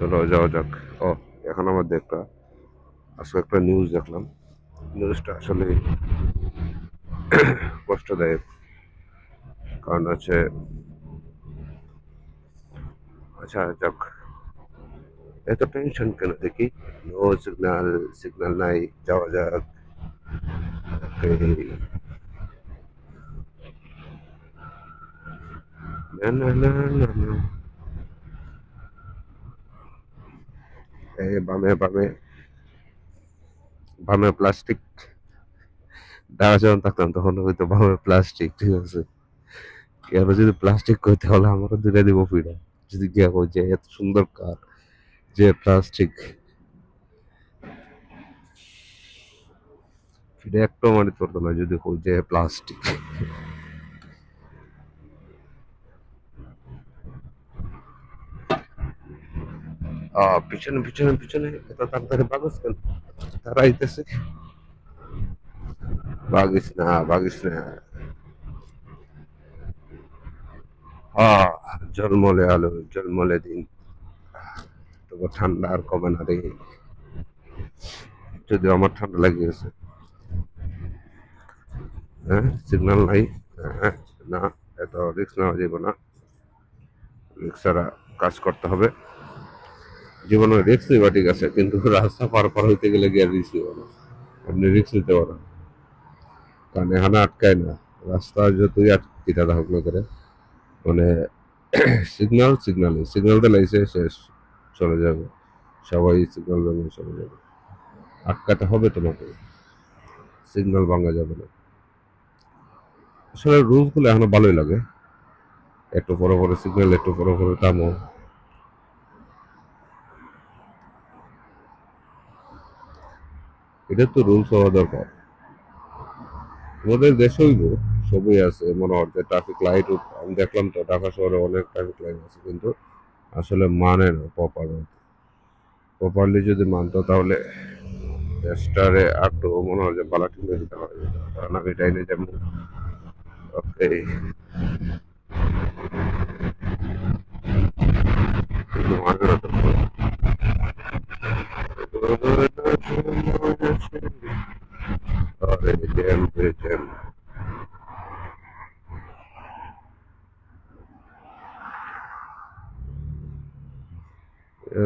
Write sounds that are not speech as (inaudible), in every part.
চলো যাওয়া যাক। ও, এখন আমাদের একটা, আজকে একটা নিউজ দেখলাম। নিউজটা আসলে (coughs) কষ্টদায়ক। কারণ হচ্ছে আচ্ছা যাক। এত টেনশন কেন? দেখি নো সিগন্যাল সিগন্যাল নাই, যাওয়া যাক. না না না না না। বামে বামে। বামে প্লাস্টিক ঢাকা যখন থাকতাম, তখন হয়তো বামে প্লাস্টিক ঠিক আছে। কেন যদি প্লাস্টিক করতে হলে আমারও দুটা দিব ফিরা যদি গিয়া কই যে, এত সুন্দর কার যে প্লাস্টিক ফিরে একটাও মানিত পারতো না যদি কই যে প্লাস্টিক পিছনে পিছনে পিছনে এত তাড়াতাড়ি বাগস কেন? তারা আইতেছে। বাগিস না বাগিস না জলমলে আলো জলমলে দিন। তবু ঠান্ডা আর কমে না রে। যদিও আমার ঠান্ডা লাগিয়ে গেছে। হ্যাঁ সিগন্যাল নাই। হ্যাঁ না এত রিক্স নেওয়া যাবে না। রিক্স কাজ করতে হবে। জীবনে রিক্স নিবা ঠিক আছে? কিন্তু রাস্তা পার পার হইতে গেলে গিয়ে রিক্স নিব না। আপনি রিক্স নিতে পারেন। কারণ এখানে আটকায় না। রাস্তা যতই আটকিটা থাকুক না করে। মানে সিগন্যাল সিগন্যালই সিগন্যাল দিলাইছে শেষ। চলে যাবে। সবাই সিগন্যাল ভেঙে চলে যাবে। আটকাতে হবে তোমাকে সিগন্যাল ভাঙা যাবে না। আসলে রুলসগুলো এখনও ভালোই লাগে। একটু পরে পরে সিগন্যাল একটু পরে পরে থামো এটা তো রুলস হওয়া দরকার। আমাদের দেশেই সবই আছে, মনে হচ্ছে ট্রাফিক লাইট আমি দেখলাম তো ঢাকা শহরে অনেক ট্রাফিক লাইট আছে, কিন্তু আসলে মানে না প্রপার প্রপারলি যদি মানতো তাহলে দেশটারে একটু মনে হয় যে বালা টিলে দিতে পারে কারণ আমি এটাই যেমন ওকে কিন্তু মানে না তো আরে জ্যাম রে জ্যাম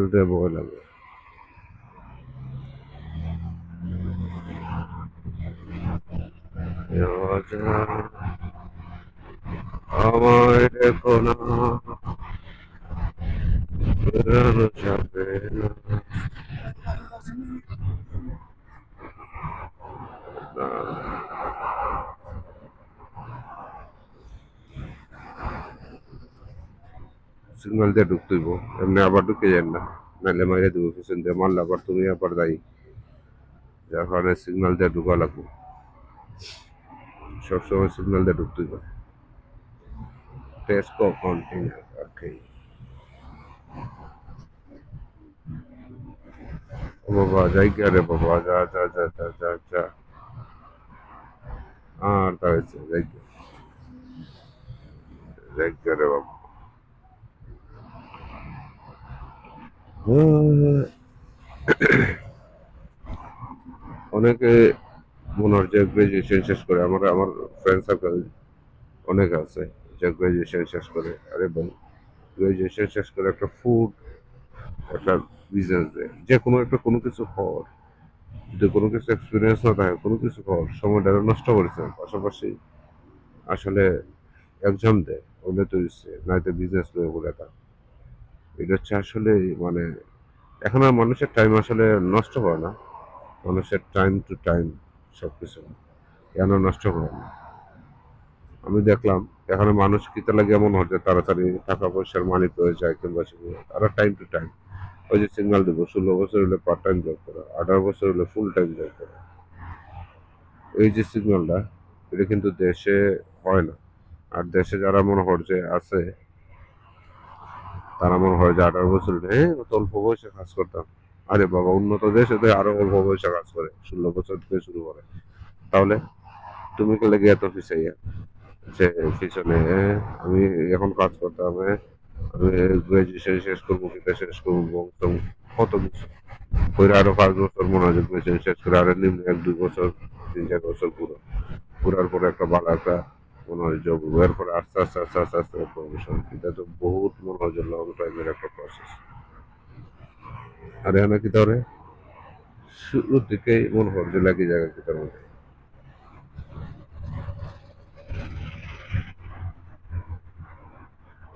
এলরে ভয় লাগে রাজা আমায় দেখো না বেরোনো যাবে না সিগন্যাল দিয়ে ঢুকতেইব এমনি আবার ঢুকে যান না নাহলে মাইরে দেবো পিছন দিয়ে মারলে আবার তুমি আবার দায়ী যার কারণে সিগন্যাল দিয়ে ঢুকা লাগবো সবসময় সিগন্যাল দিয়ে ঢুকতেইব টেস্কো কন্টেনার ওকে ও বাবা যাই কে রে বাবা যা যা যা যা যা যা আর তা হয়েছে যাই কে যাই কে রে বাবা অনেকে মনে হয় যে গ্রাজুয়েশন শেষ করে, আমার আমার ফ্রেন্ড সার্কেল অনেক আছে যে গ্রাজুয়েশন শেষ করে। আরে ভাই গ্রাজুয়েশন শেষ করে একটা ফুড একটা বিজনেস দেয়। যে কোনো একটা, কোনো কিছু হওয়ার যদি কোনো কিছু এক্সপিরিয়েন্স না থাকে, কোনো কিছু হওয়ার সময়টা নষ্ট করেছে। পাশাপাশি আসলে এক্সাম দেয় ওগুলো তো নয়তো বিজনেস লয়ে বলে তা এটা হচ্ছে আসলে মানে এখন আর মানুষের টাইম আসলে নষ্ট হয় না। মানুষের টাইম টু টাইম সব কিছু কেন নষ্ট হয় না? আমি দেখলাম, এখানে মানুষ কিতে লাগে এমন হচ্ছে তাড়াতাড়ি টাকা পয়সার মালিক হয়ে যায় কিংবা সেগুলো তারা টাইম টু টাইম ওই যে সিগনাল দেবো, ষোলো বছর হলে পার্ট টাইম জব করে, আঠারো বছর হলে ফুল টাইম জব করে। এই যে সিগন্যালটা, এটা কিন্তু দেশে হয় না। আর দেশে যারা মনে যে আছে তারা মনে হয় যে আঠারো বছর হ্যাঁ অল্প বয়সে কাজ করতাম। আরে বাবা, উন্নত দেশে তো আরও অল্প বয়সে কাজ করে, ষোলো বছর থেকে শুরু করে। তাহলে তুমি কে লেগে এত পিছাইয়া, যে পিছনে আমি এখন কাজ করতাম আমি গ্রাজুয়েশন শেষ করব কিনা শেষ করব কত কিছু। করে আরও পাঁচ বছর মনে হয় গ্রাজুয়েশন শেষ করে, আরও নিম্ন এক, দুই বছর, তিন, চার বছর পুরো। পুরার পরে একটা ভালো একটা মনে হয় জব আস্তে আস্তে আস্তে আস্তে আস্তে প্রমোশন এটা তো বহুত মনে হয় লং টাইমের একটা প্রসেস আর এখানে কি ধরে শুরুর দিকেই মনে হয় লাগি জায়গা কি তার মধ্যে।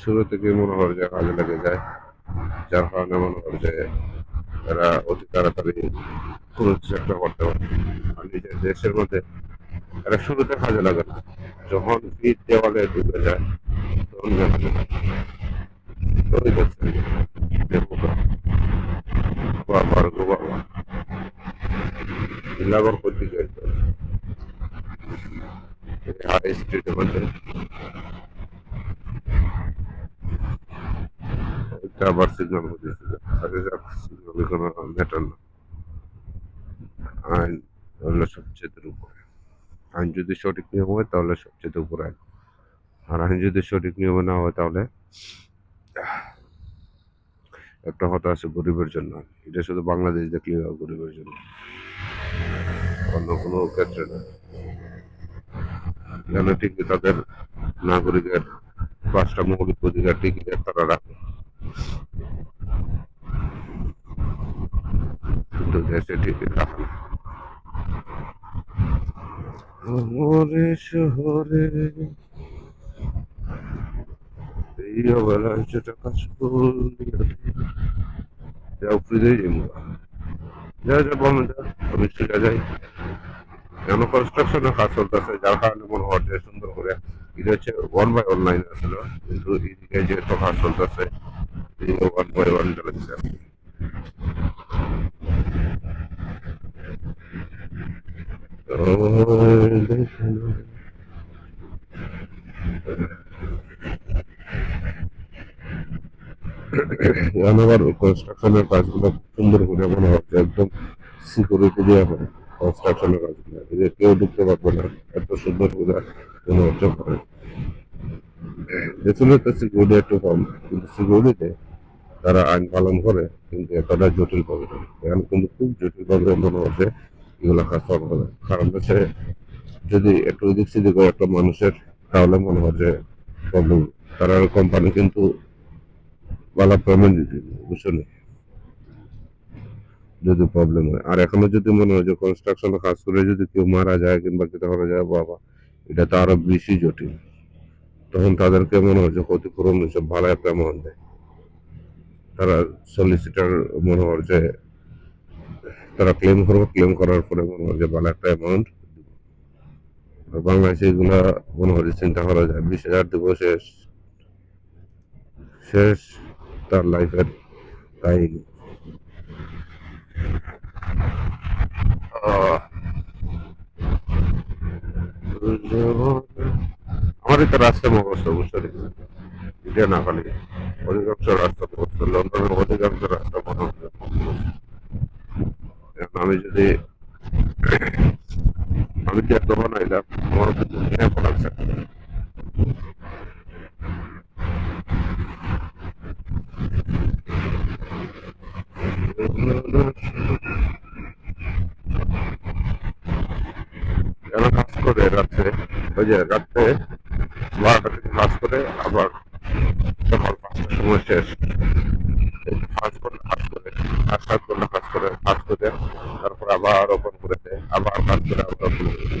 শুরু থেকে মনে হয় যে কাজে লেগে যায়। যার কারণে মনে হয় যে এরা অতি তাড়াতাড়ি কোনো একটা করতে পারে। আর নিজের দেশের মধ্যে এরা শুরুতে কাজে লাগে না। যখন পিঠ দেওয়ালে ঢুকে যায়, তখন কাজে লাগে ওই দেখছেন যে বোকা। বাবার গো বাবা। লাগর করতে গেছে হাই স্ট্রিটের মধ্যে এটা না। সবচেয়ে উপরে আইন যদি সঠিক নিয়ম হয় তাহলে সবচেয়ে উপরে আর আইন যদি সঠিক নিয়মে না হয় তাহলে একটা আছে গরিবের জন্য। এটা শুধু বাংলাদেশ দেখলে গরিবের জন্য। অন্য কোনো ক্ষেত্রে না। এখানে ঠিকই তাদের নাগরিকের পাঁচটা মৌলিক অধিকার ঠিকই তারা রাখে। কিন্তু দেশে ঠিকই রাখে না। শহরে শহরে। এই অবেলায় যেটা কাজ করলি যাও, ফিরে যাব যা যা, বলো যা। আমি চলে যাই। কেন কনস্ট্রাকশনের কাজ চলতেছে? যার কারণে মনে হয় যে সুন্দর করে এটা হচ্ছে ওয়ান বাই ওয়ান আসলে কিন্তু এইদিকে যেহেতু কাজ চলতেছে ওয়ান বাই ওয়ান চালাচ্ছে (coughs) আবার কনস্ট্রাকশনের কাজগুলো সুন্দর করে মনে হচ্ছে, একদম সিকিউরিটি দেওয়া হয় কনস্ট্রাকশনের কাজগুলো। যে কেউ ঢুকতে পারবে না, এত সুন্দর করে মনে হচ্ছে করে দেশের তো সিকিউরিটি একটু কম, কিন্তু সিকিউরিটিতে তারা আইন পালন করে, কিন্তু এতটা জটিল পাবে না। এখন কিন্তু খুব জটিল ভাবে মনে হচ্ছে এগুলো কাজ কারণ হচ্ছে যদি একটু এদিক সেদিক একটা মানুষের, তাহলে মনে হয় যে প্রবলেম তারা কোম্পানি কিন্তু ভালো পেমেন্ট দিতে যদি প্রবলেম হয়। আর এখনও যদি মনে হয় যে কনস্ট্রাকশন কাজ করে যদি কেউ মারা যায় কিংবা কিছু করা যায়, বাবা, এটা তো আরও বেশি জটিল। তখন তাদেরকে মনে হয় যে ক্ষতিপূরণ হিসেবে ভালো একটা অ্যামাউন্ট দেয়। তারা সলিসিটার মনে হয় যে তারা ক্লেম করব ক্লেম করার পরে মনে হয় যে ভালো একটা অ্যামাউন্ট বাংলাদেশে এগুলা মনে হয় চিন্তা করা যায়। বিশ হাজার দিব, শেষ। শেষ, তার লাইফের কাহিনী আমার এটা রাস্তা মুখস্থ বুঝতে এটা না খালি অধিকাংশ রাস্তা মুখস্থ লন্ডনের অধিকাংশ রাস্তা মনে আমি যদি আমি যে এত বানাইলাম? আমার মনে পড়াচ্ছে কাজ করে ওই করে, আবার সকাল পাঁচটার সময় শেষ। করে কাজ করে কাজ করে তারপর আবার ওপেন করে আবার কাজ করে আবার ওপেন করে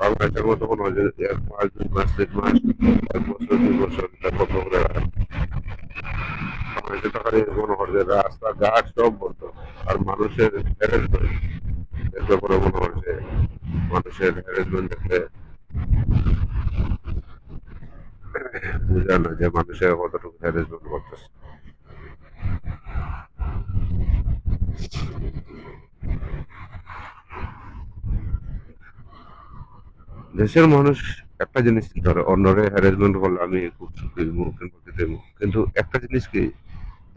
বাংলাদেশের মতো কোনো এক মাস, দুই মাস, তিন মাস, এক বছর, দুই বছর বন্ধ করে মনে হয় যে রাস্তা ঘাট সব বন্ধ, আর মানুষের হ্যারাসমেন্ট এর ব্যাপারে মনে হয় যে মানুষের হ্যারাসমেন্ট দেখলে বোঝা না যে মানুষের কতটুকু হ্যারাসমেন্ট করতেছে। দেশের মানুষ একটা জিনিস করে অন্যরে হ্যারাসমেন্ট করলে আমি খুব সুখী। কিন্তু একটা জিনিস কি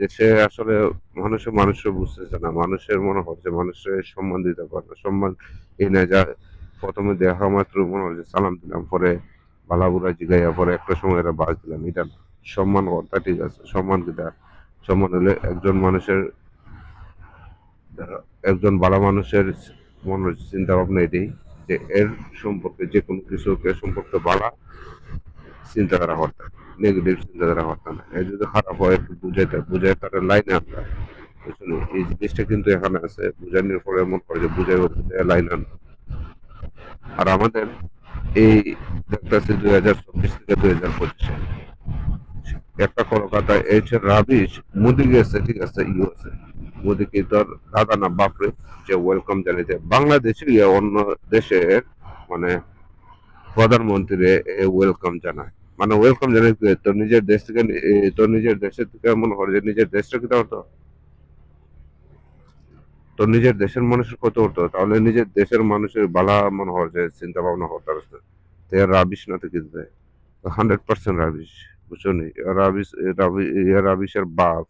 দেশে আসলে মানুষের মানুষের বুঝতেছে না। মানুষের মনে হচ্ছে মানুষের সম্মান দিতে পারে না। সম্মান এই না যা, প্রথমে দেখা মাত্র মনে হচ্ছে সালাম দিলাম, পরে বালাবুরা জিগাইয়া পরে একটা সময় এরা বাস দিলাম। এটা সম্মান কথা ঠিক আছে। সম্মান কিটা সম্মান হলে একজন মানুষের, একজন ভালো মানুষের মনের চিন্তা ভাবনা এটাই। যে এর সম্পর্কে যে কোনো কিছুকে সম্পর্কে বাড়া চিন্তাধারা করতে নেগেটিভ চিন্তাধারা করতে না। এর যদি খারাপ হয়, একটু বুঝাইতে বুঝাই তার লাইনে আনতে বুঝলি এই জিনিসটা কিন্তু এখানে আছে। বুঝানোর পরে মন করে যে বুঝাই বুঝাই লাইন আন আর আমাদের এই দেখতেছি দুই হাজার চব্বিশ থেকে দুই হাজার পঁচিশে। একটা কলকাতা এসে রাবিশ মুদি গেছে, ঠিক আছে ইউএসএ মোদি কি তোর দাদা না বাপরে যে ওয়েলকাম জানিয়েছে বাংলাদেশে অন্য দেশের মানে প্রধানমন্ত্রী ওয়েলকাম জানায়। মানে ওয়েলকাম জানাই কি, তোর নিজের দেশ থেকে তোর নিজের দেশের থেকে মনে করে যে নিজের দেশটা কি হতো তোর নিজের দেশের মানুষের কত হতো? তাহলে নিজের দেশের মানুষের বালা মনে হয় যে চিন্তা ভাবনা করতে পারছে তো রাবিশ না তো কিন্তু হান্ড্রেড পার্সেন্ট রাবিশ বুঝছ নি? রাবিশ রাবিশের বাপ।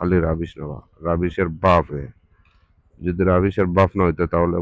খালি রাবিশ না রাবিশের বাপ। এ যদি রাবিশের বাপ না হইতো তাহলে